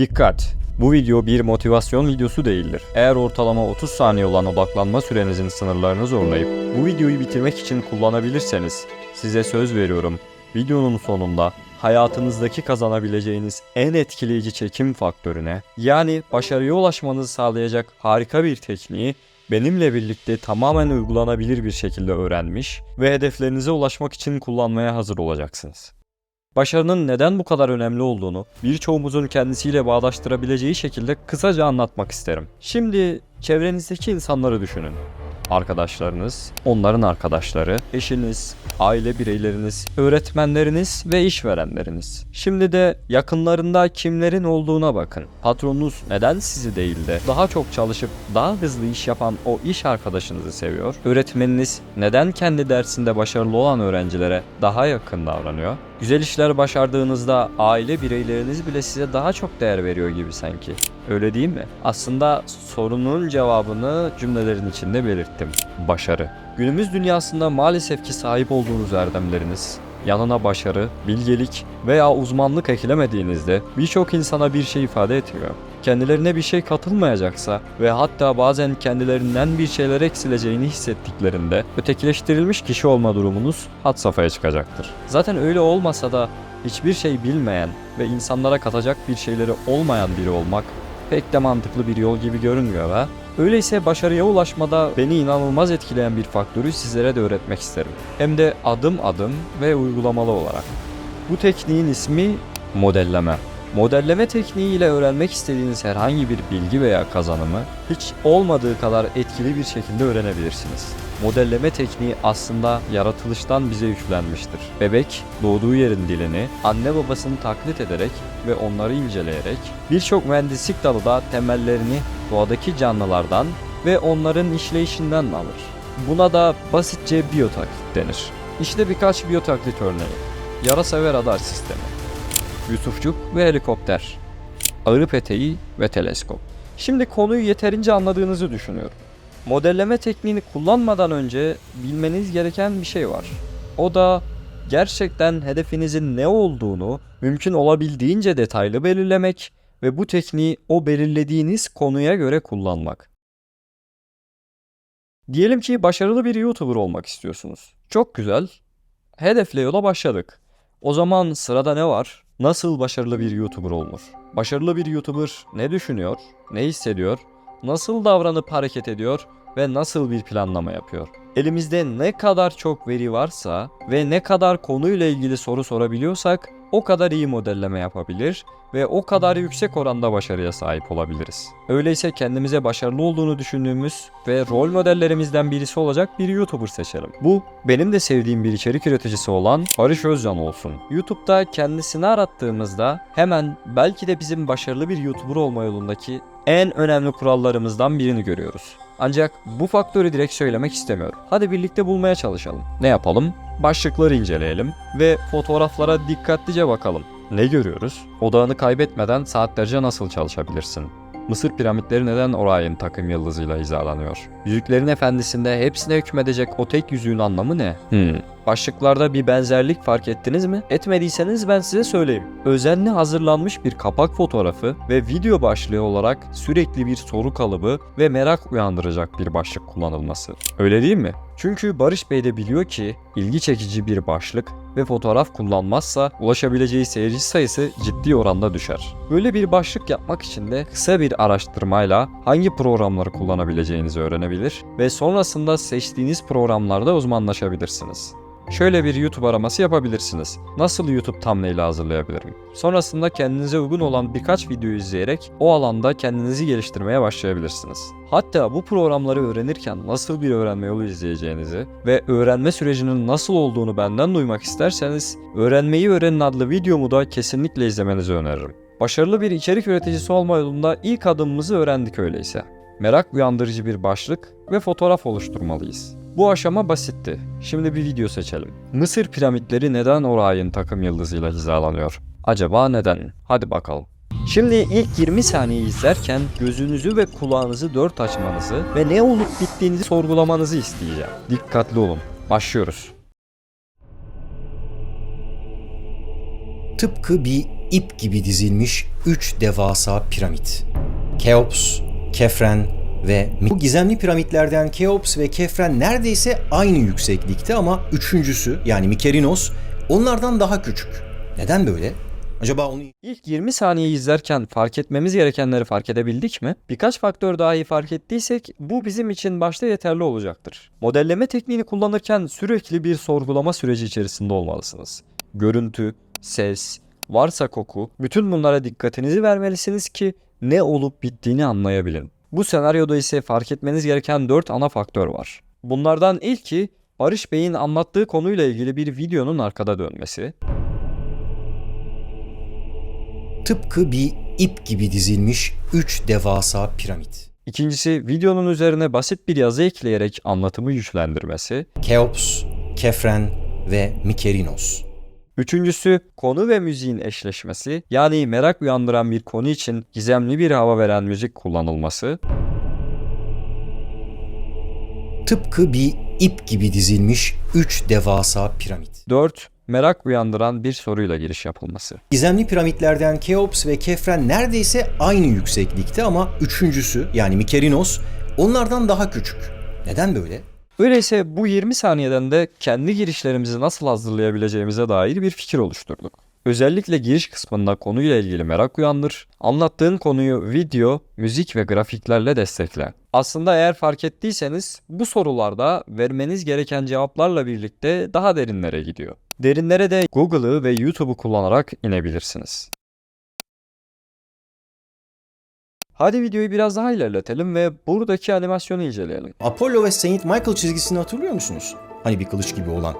Dikkat! Bu video bir motivasyon videosu değildir. Eğer ortalama 30 saniye olan odaklanma sürenizin sınırlarını zorlayıp bu videoyu bitirmek için kullanabilirseniz size söz veriyorum. Videonun sonunda hayatınızdaki kazanabileceğiniz en etkileyici çekim faktörüne yani başarıya ulaşmanızı sağlayacak harika bir tekniği benimle birlikte tamamen uygulanabilir bir şekilde öğrenmiş ve hedeflerinize ulaşmak için kullanmaya hazır olacaksınız. Başarının neden bu kadar önemli olduğunu birçoğumuzun kendisiyle bağdaştırabileceği şekilde kısaca anlatmak isterim. Şimdi çevrenizdeki insanları düşünün. Arkadaşlarınız, onların arkadaşları, eşiniz, aile bireyleriniz, öğretmenleriniz ve işverenleriniz. Şimdi de yakınlarında kimlerin olduğuna bakın. Patronunuz neden sizi değil de daha çok çalışıp daha hızlı iş yapan o iş arkadaşınızı seviyor? Öğretmeniniz neden kendi dersinde başarılı olan öğrencilere daha yakın davranıyor? Güzel işler başardığınızda aile bireyleriniz bile size daha çok değer veriyor gibi sanki. Öyle değil mi? Aslında sorunun cevabını cümlelerin içinde belirttim. Başarı. Günümüz dünyasında maalesef ki sahip olduğunuz erdemleriniz, yanına başarı, bilgelik veya uzmanlık eklemediğinizde birçok insana bir şey ifade etmiyor. Kendilerine bir şey katılmayacaksa ve hatta bazen kendilerinden bir şeyler eksileceğini hissettiklerinde ötekileştirilmiş kişi olma durumunuz had safhaya çıkacaktır. Zaten öyle olmasa da hiçbir şey bilmeyen ve insanlara katacak bir şeyleri olmayan biri olmak pek de mantıklı bir yol gibi görünmüyor ha. Öyleyse başarıya ulaşmada beni inanılmaz etkileyen bir faktörü sizlere de öğretmek isterim. Hem de adım adım ve uygulamalı olarak. Bu tekniğin ismi modelleme. Modelleme tekniği ile öğrenmek istediğiniz herhangi bir bilgi veya kazanımı hiç olmadığı kadar etkili bir şekilde öğrenebilirsiniz. Modelleme tekniği aslında yaratılıştan bize yüklenmiştir. Bebek doğduğu yerin dilini anne babasını taklit ederek ve onları inceleyerek birçok mühendislik dalı da temellerini doğadaki canlılardan ve onların işleyişinden alır. Buna da basitçe biyotaklit denir. İşte birkaç biyotaklit örneği. Yarasa ve radar sistemi. Yusufçuk ve helikopter. Ağrı peteği ve teleskop. Şimdi konuyu yeterince anladığınızı düşünüyorum. Modelleme tekniğini kullanmadan önce bilmeniz gereken bir şey var. O da gerçekten hedefinizin ne olduğunu mümkün olabildiğince detaylı belirlemek ve bu tekniği o belirlediğiniz konuya göre kullanmak. Diyelim ki başarılı bir YouTuber olmak istiyorsunuz. Çok güzel. Hedefle yola başladık. O zaman sırada ne var? Nasıl başarılı bir YouTuber olunur? Başarılı bir YouTuber ne düşünüyor, ne hissediyor, nasıl davranıp hareket ediyor ve nasıl bir planlama yapıyor? Elimizde ne kadar çok veri varsa ve ne kadar konuyla ilgili soru sorabiliyorsak o kadar iyi modelleme yapabilir ve o kadar yüksek oranda başarıya sahip olabiliriz. Öyleyse kendimize başarılı olduğunu düşündüğümüz ve rol modellerimizden birisi olacak bir YouTuber seçelim. Bu benim de sevdiğim bir içerik üreticisi olan Barış Özcan olsun. YouTube'da kendisini arattığımızda hemen belki de bizim başarılı bir YouTuber olma yolundaki en önemli kurallarımızdan birini görüyoruz. Ancak bu faktörü direkt söylemek istemiyorum. Hadi birlikte bulmaya çalışalım. Ne yapalım? Başlıkları inceleyelim ve fotoğraflara dikkatlice bakalım. Ne görüyoruz? Odağını kaybetmeden saatlerce nasıl çalışabilirsin? Mısır piramitleri neden Orion takım yıldızıyla hizalanıyor? Yüzüklerin Efendisi'nde hepsine hükmedecek o tek yüzüğün anlamı ne? Hmm. Başlıklarda bir benzerlik fark ettiniz mi? Etmediyseniz ben size söyleyeyim. Özenli hazırlanmış bir kapak fotoğrafı ve video başlığı olarak sürekli bir soru kalıbı ve merak uyandıracak bir başlık kullanılması. Öyle değil mi? Çünkü Barış Bey de biliyor ki ilgi çekici bir başlık ve fotoğraf kullanmazsa ulaşabileceği seyirci sayısı ciddi oranda düşer. Böyle bir başlık yapmak için de kısa bir araştırmayla hangi programları kullanabileceğinizi öğrenebilir ve sonrasında seçtiğiniz programlarda uzmanlaşabilirsiniz. Şöyle bir YouTube araması yapabilirsiniz. Nasıl YouTube thumbnail hazırlayabilirim? Sonrasında kendinize uygun olan birkaç video izleyerek o alanda kendinizi geliştirmeye başlayabilirsiniz. Hatta bu programları öğrenirken nasıl bir öğrenme yolu izleyeceğinizi ve öğrenme sürecinin nasıl olduğunu benden duymak isterseniz Öğrenmeyi Öğrenin adlı videomu da kesinlikle izlemenizi öneririm. Başarılı bir içerik üreticisi olma yolunda ilk adımımızı öğrendik öyleyse. Merak uyandırıcı bir başlık ve fotoğraf oluşturmalıyız. Bu aşama basitti. Şimdi bir video seçelim. Mısır piramitleri neden Orion takım yıldızıyla hizalanıyor? Acaba neden? Hadi bakalım. Şimdi ilk 20 saniye izlerken gözünüzü ve kulağınızı dört açmanızı ve ne olup bittiğini sorgulamanızı isteyeceğim. Dikkatli olun. Başlıyoruz. Tıpkı bir ip gibi dizilmiş üç devasa piramit. Keops, Kefren ve Bu gizemli piramitlerden Keops ve Kefren neredeyse aynı yükseklikte ama üçüncüsü yani Mikerinos onlardan daha küçük. Neden böyle? Acaba onu İlk 20 saniyeyi izlerken fark etmemiz gerekenleri fark edebildik mi? Birkaç faktör daha iyi fark ettiysek bu bizim için başta yeterli olacaktır. Modelleme tekniğini kullanırken sürekli bir sorgulama süreci içerisinde olmalısınız. Görüntü, ses, varsa koku, bütün bunlara dikkatinizi vermelisiniz ki ne olup bittiğini anlayabilin. Bu senaryoda ise fark etmeniz gereken 4 ana faktör var. Bunlardan ilki Barış Bey'in anlattığı konuyla ilgili bir videonun arkada dönmesi. tıpkı bir ip gibi dizilmiş üç devasa piramit. İkincisi videonun üzerine basit bir yazı ekleyerek anlatımı güçlendirmesi. Keops, Kefren ve Mikerinos. Üçüncüsü konu ve müziğin eşleşmesi yani merak uyandıran bir konu için gizemli bir hava veren müzik kullanılması. Tıpkı bir ip gibi dizilmiş üç devasa piramit. 4. Merak uyandıran bir soruyla giriş yapılması. Gizemli piramitlerden Keops ve Kefren neredeyse aynı yükseklikte ama üçüncüsü yani Mikerinos onlardan daha küçük. Neden böyle? Öyleyse bu 20 saniyeden de kendi girişlerimizi nasıl hazırlayabileceğimize dair bir fikir oluşturduk. Özellikle giriş kısmında konuyla ilgili merak uyandır, anlattığın konuyu video, müzik ve grafiklerle destekle. Aslında eğer fark ettiyseniz bu sorularda vermeniz gereken cevaplarla birlikte daha derinlere gidiyor. Derinlere de Google'ı ve YouTube'u kullanarak inebilirsiniz. Hadi videoyu biraz daha ilerletelim ve buradaki animasyonu inceleyelim. Apollo ve Saint Michael çizgisini hatırlıyor musunuz? Hani bir kılıç gibi olan.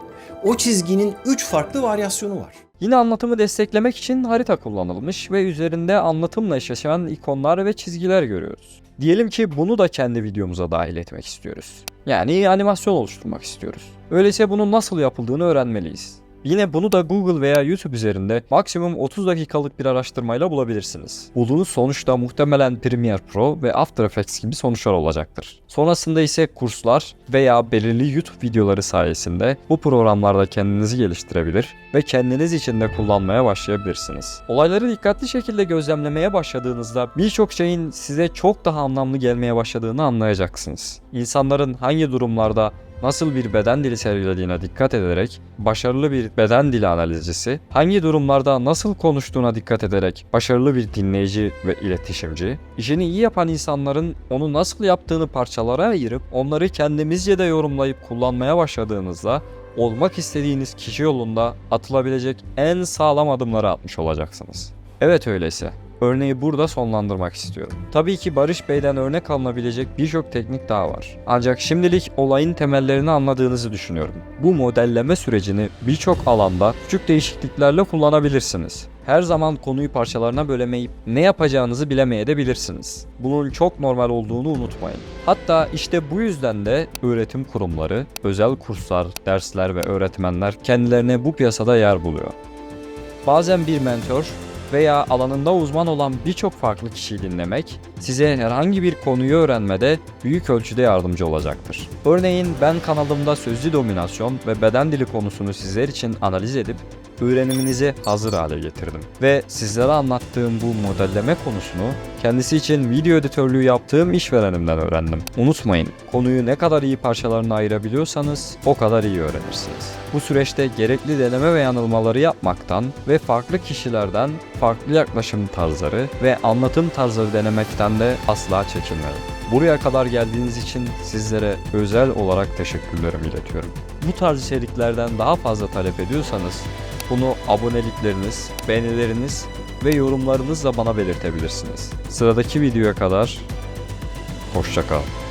O çizginin üç farklı varyasyonu var. Yine anlatımı desteklemek için harita kullanılmış ve üzerinde anlatımla eşleşen ikonlar ve çizgiler görüyoruz. Diyelim ki bunu da kendi videomuza dahil etmek istiyoruz. Yani animasyon oluşturmak istiyoruz. Öyleyse bunun nasıl yapıldığını öğrenmeliyiz. Yine bunu da Google veya YouTube üzerinde maksimum 30 dakikalık bir araştırmayla bulabilirsiniz. Bulduğunuz sonuçta muhtemelen Premiere Pro ve After Effects gibi sonuçlar olacaktır. Sonrasında ise kurslar veya belirli YouTube videoları sayesinde bu programlarda kendinizi geliştirebilir ve kendiniz için de kullanmaya başlayabilirsiniz. Olayları dikkatli şekilde gözlemlemeye başladığınızda birçok şeyin size çok daha anlamlı gelmeye başladığını anlayacaksınız. İnsanların hangi durumlarda nasıl bir beden dili sergilediğine dikkat ederek başarılı bir beden dili analizcisi, hangi durumlarda nasıl konuştuğuna dikkat ederek başarılı bir dinleyici ve iletişimci, işini iyi yapan insanların onu nasıl yaptığını parçalara ayırıp onları kendimizce de yorumlayıp kullanmaya başladığınızda olmak istediğiniz kişi yolunda atılabilecek en sağlam adımları atmış olacaksınız. Evet öyleyse. Örneği burada sonlandırmak istiyorum. Tabii ki Barış Bey'den örnek alınabilecek birçok teknik daha var. Ancak şimdilik olayın temellerini anladığınızı düşünüyorum. Bu modelleme sürecini birçok alanda küçük değişikliklerle kullanabilirsiniz. Her zaman konuyu parçalarına bölemeyip ne yapacağınızı bilemeyebilirsiniz. Bunun çok normal olduğunu unutmayın. Hatta işte bu yüzden de öğretim kurumları, özel kurslar, dersler ve öğretmenler kendilerine bu piyasada yer buluyor. Bazen bir mentor veya alanında uzman olan birçok farklı kişiyi dinlemek size herhangi bir konuyu öğrenmede büyük ölçüde yardımcı olacaktır. Örneğin ben kanalımda sözlü dominasyon ve beden dili konusunu sizler için analiz edip öğreniminizi hazır hale getirdim. Ve sizlere anlattığım bu modelleme konusunu kendisi için video editörlüğü yaptığım işverenimden öğrendim. Unutmayın, konuyu ne kadar iyi parçalarına ayırabiliyorsanız o kadar iyi öğrenirsiniz. Bu süreçte gerekli deneme ve yanılmaları yapmaktan ve farklı kişilerden farklı yaklaşım tarzları ve anlatım tarzları denemekten de asla çekinmeyin. Buraya kadar geldiğiniz için sizlere özel olarak teşekkürlerimi iletiyorum. Bu tarz içeriklerden daha fazla talep ediyorsanız bunu abonelikleriniz, beğenileriniz ve yorumlarınızla bana belirtebilirsiniz. Sıradaki videoya kadar hoşçakalın.